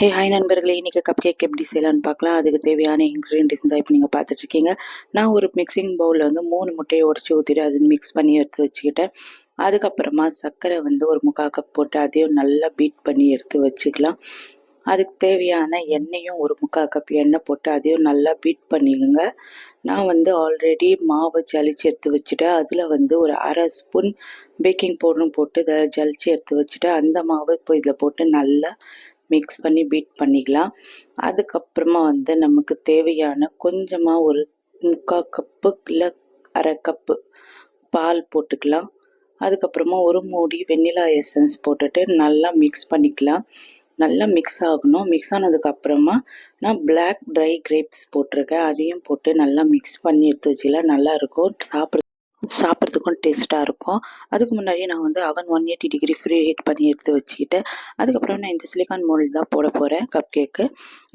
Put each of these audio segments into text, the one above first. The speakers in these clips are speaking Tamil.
ஹே ஹாய் நண்பர்களே. இன்றைக்கி கப் கேக் எப்படி செய்யலான்னு பார்க்கலாம். அதுக்கு தேவையான இன்க்ரீடியன்ஸ் தான் இப்போ நீங்கள் பார்த்துட்ருக்கீங்க. நான் ஒரு மிக்சிங் பவுலில் வந்து மூணு முட்டையை உடச்சி ஊற்றிட்டு அது மிக்ஸ் பண்ணி எடுத்து வச்சுக்கிட்டேன். அதுக்கப்புறமா சர்க்கரை வந்து ஒரு முக்கால் கப் போட்டு அதையும் நல்லா பீட் பண்ணி எடுத்து வச்சுக்கலாம். அதுக்கு தேவையான எண்ணெயும் ஒரு முக்கால் கப் எண்ணெய் போட்டு அதையும் நல்லா பீட் பண்ணிக்கோங்க. நான் வந்து ஆல்ரெடி மாவை ஜலிச்சு எடுத்து வச்சுட்டேன். அதில் வந்து ஒரு அரை ஸ்பூன் பேக்கிங் பவுடரும் போட்டு இதை ஜலிச்சு எடுத்து வச்சுட்டு அந்த மாவை இப்போ இதில் போட்டு நல்லா மிக்ஸ் பண்ணி பீட் பண்ணிக்கலாம். அதுக்கப்புறமா வந்து நமக்கு தேவையான கொஞ்சமாக ஒரு முக்கால் கப்பு இல்லை அரை கப்பு பால் போட்டுக்கலாம். அதுக்கப்புறமா ஒரு மூடி வெண்ணிலா எசன்ஸ் போட்டுட்டு நல்லா மிக்ஸ் பண்ணிக்கலாம். நல்லா மிக்ஸ் ஆகணும். மிக்ஸ் ஆனதுக்கப்புறமா நான் பிளாக் ட்ரை கிரேப்ஸ் போட்டிருக்கேன். அதையும் போட்டு நல்லா மிக்ஸ் பண்ணி எடுத்து வச்சுக்கலாம். நல்லாயிருக்கும் சாப்பிட்ற சாப்பிட்றதுக்கும் டேஸ்ட்டாக இருக்கும். அதுக்கு முன்னாடியே நான் வந்து அவன் one eighty degree preheat பண்ணி எடுத்து வச்சுக்கிட்டேன். அதுக்கப்புறம் நான் இந்த சிலிக்கான் மோல்டு தான் போட போகிறேன் கப் கேக்கு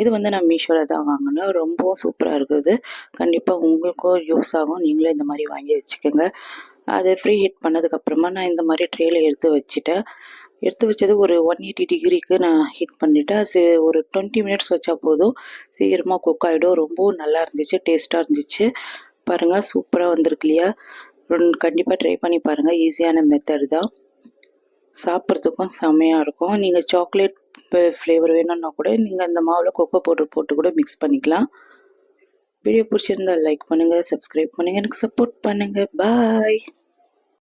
இது வந்து நான் மீஷோவில் தான் வாங்கினேன். ரொம்பவும் சூப்பராக இருக்குது. கண்டிப்பாக உங்களுக்கும் யூஸ் ஆகும். நீங்களும் இந்த மாதிரி வாங்கி வச்சுக்கோங்க. அதை ஃப்ரீ ஹீட் பண்ணதுக்கப்புறமா நான் இந்த மாதிரி ட்ரேயில் எடுத்து வச்சுட்டேன். எடுத்து வச்சது ஒரு ஒன் எயிட்டி டிகிரிக்கு நான் ஹீட் பண்ணிவிட்டேன் சி ஒரு டுவெண்ட்டி மினிட்ஸ் வச்சா போதும். சீக்கிரமாக குக் ஆகிடும் ரொம்பவும் நல்லா இருந்துச்சு டேஸ்ட்டாக இருந்துச்சு. பாருங்கள் சூப்பராக வந்திருக்கு இல்லையா? கண்டிப்பாக ட்ரை பண்ணி பாருங்கள் ஈஸியான மெத்தட் தான் சாப்பிட்றதுக்கும் செம்மையாக இருக்கும். நீங்கள் சாக்லேட் ஃப்ளேவர் வேணும்னா கூட நீங்கள் அந்த மாவில் கொக்கோ பவுடர் போட்டு கூட மிக்ஸ் பண்ணிக்கலாம். வீடியோ பிடிச்சிருந்தால் லைக் பண்ணுங்கள் சப்ஸ்கிரைப் பண்ணுங்கள் எனக்கு சப்போர்ட் பண்ணுங்கள் பாய்